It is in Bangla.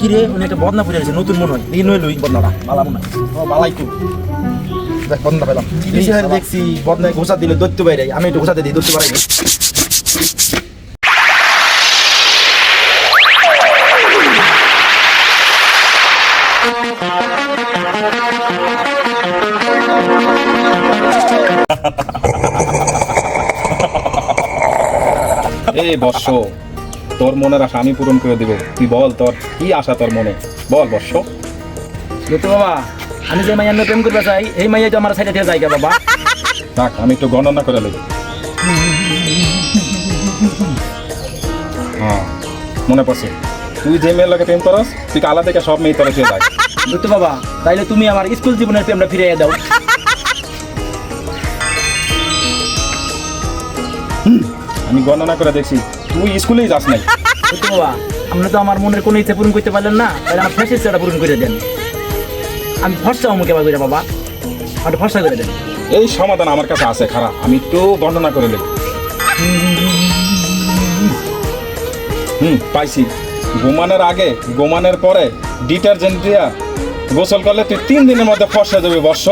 কি রে উনি একটা বদনা ফুটে গেছে নতুন মনে হয়। এই নই লই বদনাটা। বালা মনে হয়। ও বালাই তো। দেখ বদনা পেলাম। দেখছি বদনায় ঘোষা দিলে দৈত্য বাইরে আমি একটু ঘোষাতে দিই দৈত্য বাইরে এই বর্ষ। তোর মনের আশা আমি পূরণ করে দেবো। তুই বল তোর কি আশা তোর মনে? বল বর্ষ। বাবা আমি যে মাইয়া প্রেম করতে চাই এই মাইয়া তো আমার সাইডে জায়গা বাবা। থাক আমি একটু গণনা করে নেব। হ্যাঁ মনে পড়ছে। তুই যে মেয়ের লাগে প্রেম করস তুই কালা থেকে সব মেয়ে তোরা যায়। দৈত্য বাবা তাইলে তুমি আমার স্কুল জীবনের প্রেমটা ফিরিয়ে দাও। আমি গণনা করে দেখছি। তুই স্কুলেই যাস নাই। বাবা আপনি তো আমার মনের কোনো ইচ্ছে পূরণ করতে পারলেন না তাহলে আমার ফ্যাসিস ইচ্ছাটা পূরণ করে দেন। আমি ফর্সা মুখে বাবা বাবা। আমার ফর্সা করে দেন। এই সমাধান আমার কাছে আছে খারাপ আমি একটু বর্ণনা করে নেব। হুম পাইছি। গোমানের আগে গোমানের পরে ডিটারজেন্ট দিয়া গোসল করলে তুই তিন দিনের মধ্যে ফর্সা যাবে বর্ষ।